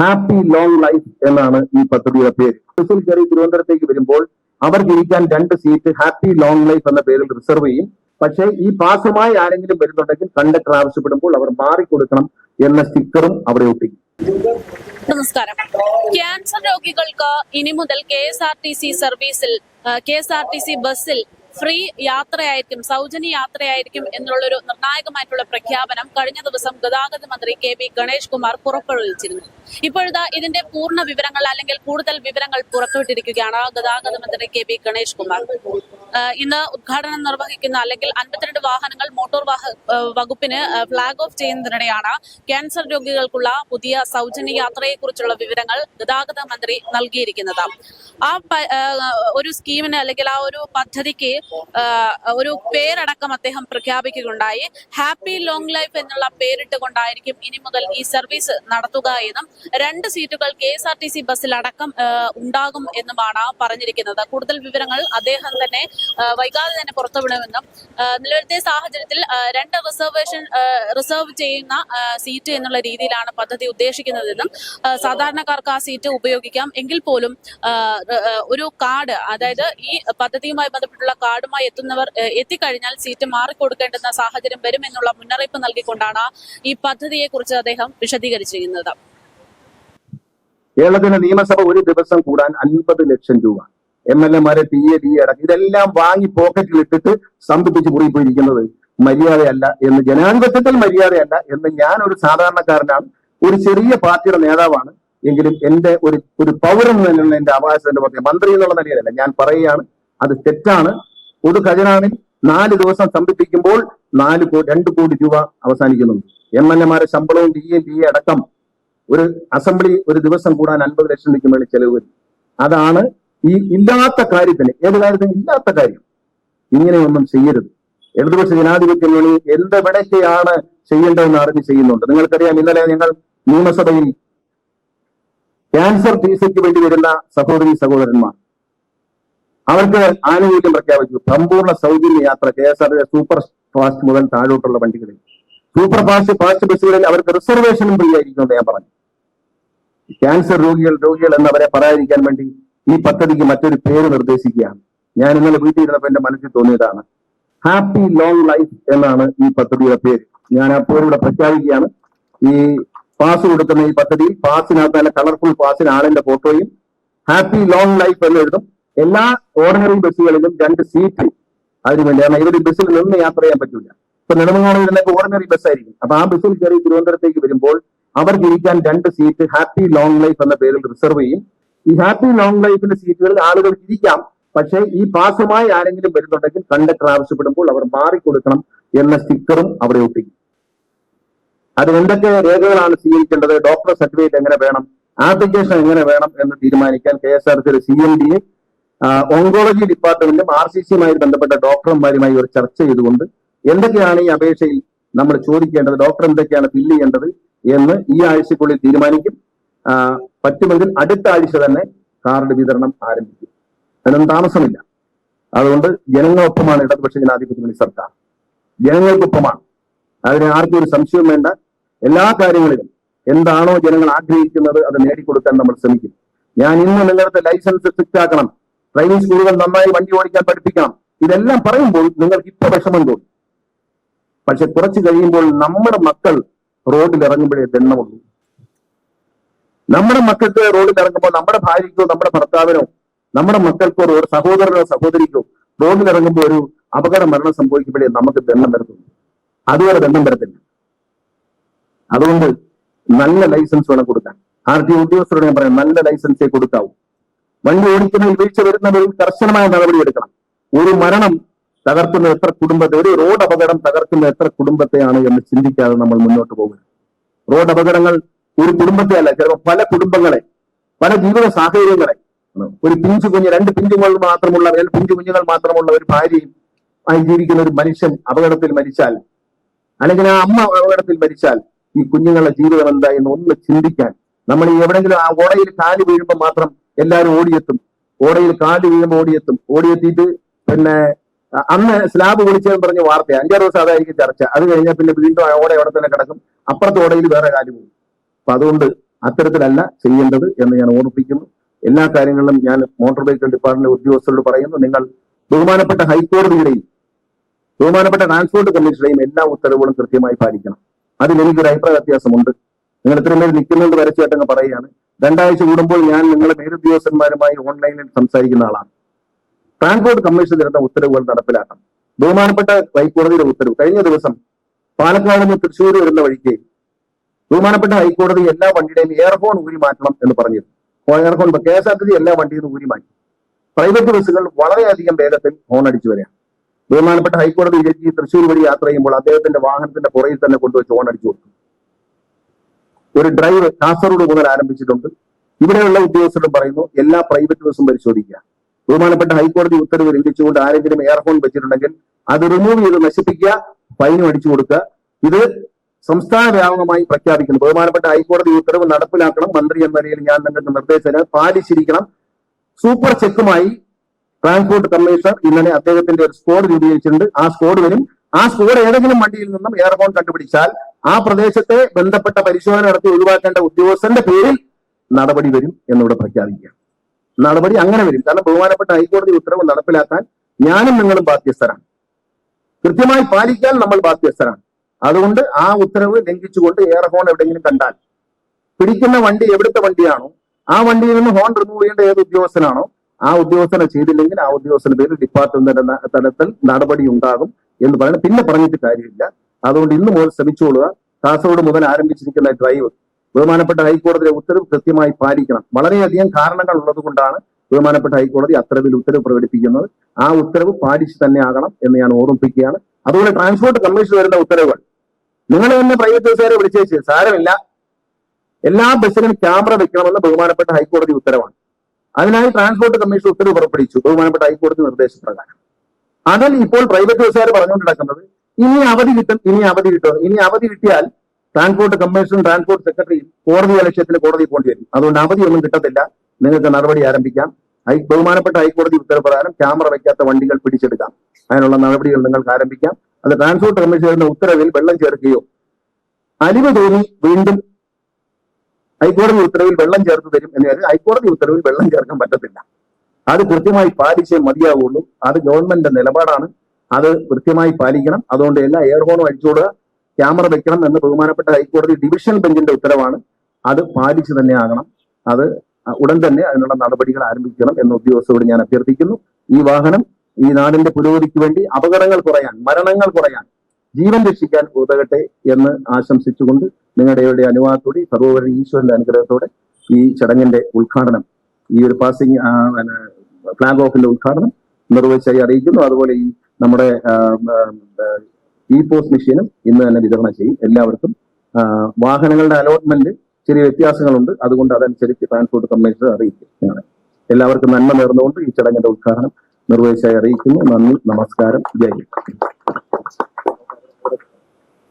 Happy long life എന്നാണ് ഈ പദ്ധതിയുടെ പേര്. തൃശൂർ കയറി തിരുവനന്തപുരത്തേക്ക് വരുമ്പോൾ അവർ ജയിക്കാൻ രണ്ട് സീറ്റ് ഹാപ്പി ലോങ് ലൈഫ് എന്ന പേരിൽ റിസർവ് ചെയ്യും. പക്ഷേ ഈ പാസുമായി ആരെങ്കിലും വരുന്നുണ്ടെങ്കിൽ കണ്ടക്ടർ ആവശ്യപ്പെടുമ്പോൾ അവർ മാറിക്കൊടുക്കണം എന്ന സ്റ്റിക്കറും അവിടെ ഒട്ടിക്കും. നമസ്കാരം. ക്യാൻസർ രോഗികൾക്ക് ഇനി മുതൽ K S R T C സർവീസിൽ K S R T C ബസ്സിൽ ഫ്രീ യാത്രയായിരിക്കും സൗജന്യ യാത്രയായിരിക്കും എന്നുള്ളൊരു നിർണായകമായിട്ടുള്ള പ്രഖ്യാപനം കഴിഞ്ഞ ദിവസം ഗതാഗത മന്ത്രി കെ വി ഗണേഷ് കുമാർ പുറപ്പെടുവിച്ചിരുന്നു. ഇപ്പോഴത്തെ ഇതിന്റെ പൂർണ വിവരങ്ങൾ അല്ലെങ്കിൽ കൂടുതൽ വിവരങ്ങൾ പുറത്തുവിട്ടിരിക്കുകയാണ് ഗതാഗത മന്ത്രി കെ വി ഗണേഷ് കുമാർ. ഇന്ന് ഉദ്ഘാടനം നിർവഹിക്കുന്ന അല്ലെങ്കിൽ അൻപത്തിരണ്ട് വാഹനങ്ങൾ മോട്ടോർ വാഹ വകുപ്പിന് ഫ്ളാഗ് ഓഫ് ചെയ്യുന്നതിനിടെയാണ് ക്യാൻസർ രോഗികൾക്കുള്ള പുതിയ സൗജന്യ യാത്രയെക്കുറിച്ചുള്ള വിവരങ്ങൾ ഗതാഗത മന്ത്രി നൽകിയിരിക്കുന്നത്. ആ ഒരു സ്കീമിന് അല്ലെങ്കിൽ ആ ഒരു പദ്ധതിക്ക് ഒരു പേരടക്കം അദ്ദേഹം പ്രഖ്യാപിക്കുകയുണ്ടായി. ഹാപ്പി ലോങ് ലൈഫ് എന്നുള്ള പേരിട്ടുകൊണ്ടായിരിക്കും ഇനി മുതൽ ഈ സർവീസ് നടത്തുക എന്നും രണ്ട് സീറ്റുകൾ K S R T C ബസ്സിൽ അടക്കം ഉണ്ടാകും എന്നുമാണ് പറഞ്ഞിരിക്കുന്നത്. കൂടുതൽ വിവരങ്ങൾ അദ്ദേഹം തന്നെ വൈകാതെ തന്നെ പുറത്തുവിടുമെന്നും നിലവിലത്തെ സാഹചര്യത്തിൽ രണ്ട് റിസർവേഷൻ റിസർവ് ചെയ്യുന്ന സീറ്റ് എന്നുള്ള രീതിയിലാണ് പദ്ധതി ഉദ്ദേശിക്കുന്നതെന്നും സാധാരണക്കാർക്ക് ആ സീറ്റ് ഉപയോഗിക്കാം. എങ്കിൽ പോലും ഒരു കാർഡ് അതായത് ഈ പദ്ധതിയുമായി ബന്ധപ്പെട്ടുള്ള കാർഡുമായി എത്തുന്നവർ എത്തിക്കഴിഞ്ഞാൽ സീറ്റ് മാറിക്കൊടുക്കേണ്ടുന്ന സാഹചര്യം വരും എന്നുള്ള മുന്നറിയിപ്പ് നൽകിക്കൊണ്ടാണ് ഈ പദ്ധതിയെ കുറിച്ച് അദ്ദേഹം വിശദീകരിച്ചിരിക്കുന്നത്. കേരളത്തിന്റെ നിയമസഭ ഒരു ദിവസം കൂടാൻ അൻപത് ലക്ഷം രൂപ. എം എൽ എമാരെ പി എ ഡി അടക്കം ഇതെല്ലാം വാങ്ങി പോക്കറ്റിൽ ഇട്ടിട്ട് മുറി പോയിരിക്കുന്നത് മര്യാദയല്ല എന്ന് ജനാധിപത്യത്തിൽ മര്യാദയല്ല എന്ന് ഞാൻ ഒരു സാധാരണക്കാരനാണ്. ഒരു ചെറിയ പാർട്ടിയുടെ നേതാവാണ്. എങ്കിലും എന്റെ ഒരു ഒരു പൗരൻ എന്നുള്ള എന്റെ അവകാശത്തിന്റെ പുറത്തെ മന്ത്രി എന്നുള്ള നിലയിലല്ല. ഞാൻ പറയുകയാണ് അത് തെറ്റാണ്. ഒരു ഖജനാവിൽ നാല് ദിവസം സംഘടിപ്പിക്കുമ്പോൾ നാല് കോടി രണ്ട് കോടി രൂപ അവസാനിക്കുന്നുണ്ട് എം എൽ എമാരെ ശമ്പളവും ഡി എ ഡി എ അടക്കം ഒരു അസംബ്ലി ഒരു ദിവസം കൂടാൻ അൻപത് ലക്ഷം രൂപയ്ക്ക് മേളിൽ ചെലവ് വരും. അതാണ് ഈ ഇല്ലാത്ത കാര്യത്തിന് ഏത് കാര്യത്തിന് ഇല്ലാത്ത കാര്യം. ഇങ്ങനെയൊന്നും ചെയ്യരുത്. ഇടതുപക്ഷ ജനാധിപത്യ മുന്നണി എന്തെവിടൊക്കെയാണ് ചെയ്യേണ്ടതെന്ന് അറിഞ്ഞ് ചെയ്യുന്നുണ്ട്. നിങ്ങൾക്കറിയാം ഇന്നലെ ഞങ്ങൾ നിയമസഭയിൽ ക്യാൻസർ ചികിത്സയ്ക്ക് വേണ്ടി വരുന്ന സഹോദരി സഹോദരന്മാർ അവർക്ക് ആനുകൂല്യം പ്രഖ്യാപിച്ചു. സമ്പൂർണ സൗജന്യ യാത്ര K S R super fast മുതൽ താഴോട്ടുള്ള വണ്ടികളിൽ. സൂപ്പർ ഫാസ്റ്റ് ഫാസ്റ്റ് ബസ്സുകളിൽ അവർക്ക് റിസർവേഷനും ഫ്രീ ആയിരിക്കും എന്ന് ഞാൻ പറഞ്ഞു. ക്യാൻസർ രോഗികൾ രോഗികൾ എന്നവരെ പറയാതിരിക്കാൻ വേണ്ടി ഈ പദ്ധതിക്ക് മറ്റൊരു പേര് നിർദ്ദേശിക്കുകയാണ്. ഞാൻ ഇന്നലെ വീട്ടിൽ ഇരുന്നപ്പോൾ എന്റെ മനസ്സിൽ തോന്നിയതാണ്. ഹാപ്പി ലോങ് ലൈഫ് എന്നാണ് ഈ പദ്ധതിയുടെ പേര്. ഞാൻ അപ്പോൾ ഇവിടെ പ്രഖ്യാപിക്കുകയാണ്. ഈ പാസ് കൊടുക്കുന്ന ഈ പദ്ധതി പാസിനകത്ത് നല്ല കളർഫുൾ പാസിന് ആളിന്റെ ഫോട്ടോയും ഹാപ്പി ലോങ് ലൈഫ് എന്ന് എഴുതും. എല്ലാ ഓർഡിനറി ബസ്സുകളിലും രണ്ട് സീറ്റ് അതിനുവേണ്ടി കാരണം ഇവർ ബസ്സിൽ നിന്ന് യാത്ര ചെയ്യാൻ പറ്റില്ല ഇപ്പൊ നെടുമങ്ങാട് വരുന്നൊക്കെ ഓർഡിനറി ബസ് ആയിരിക്കും. അപ്പൊ ആ ബസ്സിൽ കയറി തിരുവനന്തപുരത്തേക്ക് വരുമ്പോൾ അവർക്ക് ഇരിക്കാൻ രണ്ട് സീറ്റ് ഹാപ്പി ലോങ് ലൈഫ് എന്ന പേരിൽ റിസർവ് ചെയ്യും. ഈ ഹാപ്പി ലോങ് ലൈഫിന്റെ സീറ്റുകളിൽ ആളുകൾ ഇരിക്കാം. പക്ഷേ ഈ പാസുമായി ആരെങ്കിലും വരുന്നുണ്ടെങ്കിൽ കണ്ടക്ടർ ആവശ്യപ്പെടുമ്പോൾ അവർ മാറിക്കൊടുക്കണം എന്ന സ്റ്റിക്കറും അവിടെ ഒട്ടിക്കും. അത് എന്തൊക്കെ രേഖകളാണ് സ്വീകരിക്കേണ്ടത്? ഡോക്ടർ സർട്ടിഫിക്കറ്റ് എങ്ങനെ വേണം? ആപ്ലിക്കേഷൻ എങ്ങനെ വേണം എന്ന് തീരുമാനിക്കാൻ കെ എസ് ആർ സിയുടെ സി എം ഡി ഓങ്കോളജി ഡിപ്പാർട്ട്മെന്റും ആർ സി സിയുമായി ബന്ധപ്പെട്ട ഡോക്ടർമാരുമായി ഒരു ചർച്ച ചെയ്തുകൊണ്ട് എന്തൊക്കെയാണ് ഈ അപേക്ഷയിൽ നമ്മൾ ചോദിക്കേണ്ടത്? ഡോക്ടർ എന്തൊക്കെയാണ് ഫില്ല് ചെയ്യേണ്ടത്? എന്ന് ഈ ആഴ്ചക്കുള്ളിൽ തീരുമാനിക്കും. പറ്റുമെങ്കിൽ അടുത്ത ആഴ്ച തന്നെ കാർഡ് വിതരണം ആരംഭിക്കും. അതിനൊന്നും താമസമില്ല. അതുകൊണ്ട് ജനങ്ങളൊപ്പമാണ് ഇടതുപക്ഷ ജനാധിപത്യ മുന്നണി സർക്കാർ. ജനങ്ങൾക്കൊപ്പമാണ്. അതിന് ആർക്കും ഒരു സംശയം വേണ്ട. എല്ലാ കാര്യങ്ങളിലും എന്താണോ ജനങ്ങൾ ആഗ്രഹിക്കുന്നത് അത് നേടിക്കൊടുക്കാൻ നമ്മൾ ശ്രമിക്കും. ഞാൻ ഇന്ന് നിങ്ങളുടെ ലൈസൻസ് സ്ട്രിക്റ്റ് ആക്കണം ഡ്രൈവിംഗ് സ്കൂളുകൾ നന്നായി വണ്ടി ഓടിക്കാൻ പഠിപ്പിക്കണം. ഇതെല്ലാം പറയുമ്പോൾ നിങ്ങൾക്ക് ഇപ്പൊ വിഷമം തോന്നും. പക്ഷെ കുറച്ച് കഴിയുമ്പോൾ നമ്മുടെ മക്കൾ റോഡിൽ ഇറങ്ങുമ്പോഴേ ദണ്ണമുള്ളൂ നമ്മുടെ മക്കൾക്ക് റോഡിൽ ഇറങ്ങുമ്പോൾ നമ്മുടെ ഭാര്യയ്ക്കോ നമ്മുടെ ഭർത്താവിനോ നമ്മുടെ മക്കൾക്കോ ഒരു സഹോദരനോ സഹോദരിക്കോ റോഡിൽ ഇറങ്ങുമ്പോൾ ഒരു അപകട മരണം സംഭവിക്കുമ്പോഴേ നമുക്ക് ദണ്ണം വരുത്തുന്നു അതുവരെ ദണ്ണം വരത്തില്ല. അതുകൊണ്ട് നല്ല ലൈസൻസ് വേണം കൊടുക്കാൻ. ആർ ടി ഉദ്യോഗസ്ഥരോട് ഞാൻ പറയാം നല്ല ലൈസൻസേ കൊടുക്കാവൂ. വണ്ടി ഓടിക്കുന്നതിൽ വീഴ്ച വരുന്നവരിൽ കർശനമായ നടപടി എടുക്കണം. ഒരു മരണം തകർക്കുന്ന എത്ര കുടുംബത്തെ ഒരു റോഡ് അപകടം തകർക്കുന്ന എത്ര കുടുംബത്തെയാണ് എന്ന് ചിന്തിക്കാതെ നമ്മൾ മുന്നോട്ട് പോകുന്നത് റോഡ് അപകടങ്ങൾ ഒരു കുടുംബത്തെ അല്ല ചിലപ്പോൾ പല കുടുംബങ്ങളെ പല ജീവിത സാഹചര്യങ്ങളെ. ഒരു പിഞ്ചു കുഞ്ഞ് രണ്ട് പിഞ്ചുകൾ മാത്രമുള്ള അല്ലെങ്കിൽ പിഞ്ചു കുഞ്ഞുങ്ങൾ മാത്രമുള്ള ഒരു ഭാര്യയും ആയി ജീവിക്കുന്ന ഒരു മനുഷ്യൻ അപകടത്തിൽ മരിച്ചാൽ അല്ലെങ്കിൽ ആ അമ്മ അപകടത്തിൽ മരിച്ചാൽ ഈ കുഞ്ഞുങ്ങളുടെ ജീവിതം എന്താ എന്ന് ഒന്ന് ചിന്തിക്കാൻ. നമ്മൾ ഈ എവിടെങ്കിലും ആ ഓടയിൽ കാൽ വീഴുമ്പോൾ മാത്രം എല്ലാവരും ഓടിയെത്തും. ഓടയിൽ കാൽ വീഴുമ്പോൾ ഓടിയെത്തും. ഓടിയെത്തിയിട്ട് പിന്നെ അന്ന് സ്ലാബ് വിളിച്ചതെന്ന് പറഞ്ഞ വാർത്ത അഞ്ചാറ് ദിവസം അതായിരിക്കും ചർച്ച. അത് കഴിഞ്ഞാൽ പിന്നെ വീണ്ടും ഓട അവിടെ തന്നെ കിടക്കും. അപ്പുറത്തെ ഓടയിൽ വേറെ കാൽ പോകും അപ്പൊ അതുകൊണ്ട് അത്തരത്തിലല്ല ചെയ്യേണ്ടത് എന്ന് ഞാൻ ഓർമ്മിപ്പിക്കുന്നു എല്ലാ കാര്യങ്ങളിലും ഞാൻ മോട്ടോർ വെഹിക്കിൾ ഡിപ്പാർട്ട്മെന്റ് ഉദ്യോഗസ്ഥരോട് പറയുന്നു നിങ്ങൾ ബഹുമാനപ്പെട്ട ഹൈക്കോടതിയുടെയും ബഹുമാനപ്പെട്ട ട്രാൻസ്പോർട്ട് കമ്മീഷനുടെയും എല്ലാ ഉത്തരവുകളും കൃത്യമായി പാലിക്കണം. അതിൽ എനിക്കൊരു അഭിപ്രായ വ്യത്യാസമുണ്ട്. നിങ്ങൾ ഇത്രയും പേര് നിൽക്കുന്നുണ്ട് വരച്ചായിട്ടങ്ങ് പറയുകയാണ്. രണ്ടാഴ്ച കൂടുമ്പോൾ ഞാൻ നിങ്ങളെ മേലുദ്യോഗസ്ഥന്മാരുമായി ഓൺലൈനിൽ സംസാരിക്കുന്ന ആളാണ്. ട്രാൻസ്പോർട്ട് കമ്മീഷൻ തരുന്ന ഉത്തരവുകൾ നടപ്പിലാക്കണം. ബഹുമാനപ്പെട്ട ഹൈക്കോടതിയുടെ ഉത്തരവ്. കഴിഞ്ഞ ദിവസം പാലക്കാട് നിന്ന് തൃശ്ശൂർ വരുന്ന വഴിക്ക് ബഹുമാനപ്പെട്ട ഹൈക്കോടതി എല്ലാ വണ്ടിയുടെയും എയർഫോൺ ഊരി മാറ്റണം എന്ന് പറഞ്ഞിരുന്നു. Earphone K S R T C എല്ലാ വണ്ടിയിൽ നിന്ന് ഊരി മാറ്റി. പ്രൈവറ്റ് ബസ്സുകൾ വളരെയധികം വേഗത്തിൽ ഹോൺ അടിച്ചു വരികയാണ് ബഹുമാനപ്പെട്ട ഹൈക്കോടതി ജഡ്ജി തൃശ്ശൂർ വഴി യാത്ര ചെയ്യുമ്പോൾ അദ്ദേഹത്തിന്റെ വാഹനത്തിന്റെ പുറയിൽ തന്നെ കൊണ്ടുവച്ച് ഹോൺ അടിച്ചു കൊടുത്തു. ഒരു ഡ്രൈവർ കാസർഗോഡ് മുതൽ ആരംഭിച്ചിട്ടുണ്ട്. ഇവിടെയുള്ള ഉദ്യോഗസ്ഥരും പറയുന്നു എല്ലാ പ്രൈവറ്റ് ബസ്സും പരിശോധിക്കുക. ബഹുമാനപ്പെട്ട ഹൈക്കോടതി ഉത്തരവ് ലംഘിച്ചുകൊണ്ട് ആരെങ്കിലും എയർഫോൺ വെച്ചിട്ടുണ്ടെങ്കിൽ അത് റിമൂവ് ചെയ്ത് നശിപ്പിക്കുക ഫൈനും അടിച്ചു കൊടുക്കുക. ഇത് സംസ്ഥാന വ്യാപകമായി പ്രഖ്യാപിക്കുന്നു. ബഹുമാനപ്പെട്ട ഹൈക്കോടതി ഉത്തരവ് നടപ്പിലാക്കണം. മന്ത്രി എന്ന നിലയിൽ ഞാൻ നിങ്ങൾക്ക് നിർദ്ദേശം പാലിച്ചിരിക്കണം. സൂപ്പർ ചെക്കുമായി ട്രാൻസ്പോർട്ട് കമ്മീഷണർ ഇന്നലെ അദ്ദേഹത്തിന്റെ ഒരു സ്ക്വാഡ് രൂപീകരിച്ചിട്ടുണ്ട്. ആ സ്ക്വാഡ് വരും. ആ സ്ക്വാഡ് ഏതെങ്കിലും വണ്ടിയിൽ നിന്നും എയർഫോൺ കണ്ടുപിടിച്ചാൽ ആ പ്രദേശത്തെ ബന്ധപ്പെട്ട പരിശോധന നടത്തി ഒഴിവാക്കേണ്ട ഉദ്യോഗസ്ഥന്റെ പേരിൽ നടപടി വരും എന്നിവിടെ പ്രഖ്യാപിക്കുക. നടപടി അങ്ങനെ വരും. കാരണം ബഹുമാനപ്പെട്ട ഹൈക്കോടതി ഉത്തരവ് നടപ്പിലാക്കാൻ ഞാനും നിങ്ങളും ബാധ്യസ്ഥരാണ്. കൃത്യമായി പാലിക്കാൻ നമ്മൾ ബാധ്യസ്ഥരാണ്. അതുകൊണ്ട് ആ ഉത്തരവ് ലംഘിച്ചുകൊണ്ട് എയർ ഹോൺ എവിടെയെങ്കിലും കണ്ടാൽ. പിടിക്കുന്ന വണ്ടി എവിടുത്തെ വണ്ടിയാണോ ആ വണ്ടിയിൽ നിന്ന് ഹോൺ റിമൂവ് ചെയ്യേണ്ട ഏത് ഉദ്യോഗസ്ഥനാണോ ആ ഉദ്യോഗസ്ഥനെ ചെയ്തില്ലെങ്കിൽ ആ ഉദ്യോഗസ്ഥന്റെ പേരിൽ ഡിപ്പാർട്ട്മെന്റ് തലത്തിൽ നടപടി ഉണ്ടാകും എന്ന് പറയുന്നത്. പിന്നെ പറഞ്ഞിട്ട് കാര്യമില്ല. അതുകൊണ്ട് ഇന്ന് മുതൽ ശ്രമിച്ചുകൊള്ളുക കാസർഗോഡ് മുതൽ ആരംഭിച്ചിരിക്കുന്ന ഡ്രൈവ് ബഹുമാനപ്പെട്ട ഹൈക്കോടതിയുടെ ഉത്തരവ് കൃത്യമായി പാലിക്കണം. വളരെയധികം കാരണങ്ങൾ ഉള്ളത് കൊണ്ടാണ് ബഹുമാനപ്പെട്ട ഹൈക്കോടതി അത്തരത്തിൽ ഉത്തരവ് പ്രകടിപ്പിക്കുന്നത്. ആ ഉത്തരവ് പാലിച്ച് തന്നെ ആകണം എന്ന് ഞാൻ ഓർമ്മിപ്പിക്കുകയാണ്. അതുപോലെ ട്രാൻസ്പോർട്ട് കമ്മീഷൻ വരുന്ന ഉത്തരവുകൾ നിങ്ങൾ തന്നെ പ്രൈവറ്റ് ബസ്സുകാരെ വിളിച്ചേച്ച് സാരമില്ല. എല്ലാ ബസ്സിലും ക്യാമറ വെക്കണമെന്ന് ബഹുമാനപ്പെട്ട ഹൈക്കോടതി ഉത്തരവാണ്. അതിനായി ട്രാൻസ്പോർട്ട് കമ്മീഷൻ ഉത്തരവ് പുറപ്പെടുവിച്ചു. ബഹുമാനപ്പെട്ട ഹൈക്കോടതി നിർദ്ദേശപ്രകാരം. അതിൽ ഇപ്പോൾ പ്രൈവറ്റ് ബസ്സുകാർ പറഞ്ഞുകൊണ്ടിടക്കുന്നത് ഇനി അവധി കിട്ടും ഇനി അവധി കിട്ടും. ഇനി അവധി കിട്ടിയാൽ ട്രാൻസ്പോർട്ട് കമ്മീഷനും ട്രാൻസ്പോർട്ട് സെക്രട്ടറിയും കോടതി അലക്ഷ്യത്തിന് കോടതി പോകേണ്ടി വരും. അതുകൊണ്ട് അവധി ഒന്നും കിട്ടത്തില്ല. നിങ്ങൾക്ക് നടപടി ആരംഭിക്കാം. ഹൈ ബഹുമാനപ്പെട്ട ഹൈക്കോടതി ഉത്തരപ്രകാരം ക്യാമറ വയ്ക്കാത്ത വണ്ടികൾ പിടിച്ചെടുക്കാം. അതിനുള്ള നടപടികൾ നിങ്ങൾക്ക് ആരംഭിക്കാം. അത് ട്രാൻസ്പോർട്ട് കമ്മീഷൻ ഉത്തരവിൽ വെള്ളം ചേർക്കുകയോ അലിവ് തോന്നി വീണ്ടും ഹൈക്കോടതി ഉത്തരവിൽ വെള്ളം ചേർത്ത് തരും എന്ന് ഹൈക്കോടതി ഉത്തരവിൽ വെള്ളം ചേർക്കാൻ പറ്റത്തില്ല. അത് കൃത്യമായി പാലിച്ചേ മതിയാവുള്ളൂ. അത് ഗവൺമെന്റിന്റെ നിലപാടാണ്. അത് കൃത്യമായി പാലിക്കണം. അതുകൊണ്ട് എല്ലാ എയർഹോണും അടിച്ചുകൊടുക ക്യാമറ വെക്കണം എന്ന് ബഹുമാനപ്പെട്ട ഹൈക്കോടതി ഡിവിഷൻ ബെഞ്ചിന്റെ ഉത്തരവാണ്. അത് പാലിച്ചു തന്നെ ആകണം. അത് ഉടൻ തന്നെ അതിനുള്ള നടപടികൾ ആരംഭിക്കണം എന്ന ഉദ്യോഗസ്ഥരോട് ഞാൻ അഭ്യർത്ഥിക്കുന്നു. ഈ വാഹനം ഈ നാടിന്റെ പുരോഗതിക്ക് വേണ്ടി അപകടങ്ങൾ കുറയാൻ മരണങ്ങൾ കുറയാൻ ജീവൻ രക്ഷിക്കാൻ ഉതകട്ടെ എന്ന് ആശംസിച്ചുകൊണ്ട് നിങ്ങളുടെ അനുവാദത്തോടെ സർവോപരി ഈശ്വരന്റെ അനുഗ്രഹത്തോടെ ഈ ചടങ്ങിന്റെ ഉദ്ഘാടനം ഈ ഒരു പാസിംഗ് ഫ്ലാഗ് ഓഫിന്റെ ഉദ്ഘാടനം നിർവഹിച്ചായി അറിയിക്കുന്നു. അതുപോലെ ഈ നമ്മുടെ ഇ പോസ്റ്റ് മെഷീനും ഇന്ന് തന്നെ വിതരണം ചെയ്യും. എല്ലാവർക്കും വാഹനങ്ങളുടെ അലോട്ട്മെന്റ് ചെറിയ വ്യത്യാസങ്ങളുണ്ട്. അതുകൊണ്ട് അതനുസരിച്ച് ട്രാൻസ്പോർട്ട് കമ്മീഷണർ അറിയിക്കും. എല്ലാവർക്കും നന്മ നേർന്നുകൊണ്ട് ഈ ചടങ്ങിന്റെ ഉദ്ഘാടനം നിർവഹിച്ചായി അറിയിക്കുന്നു. നന്ദി നമസ്കാരം. ജയ്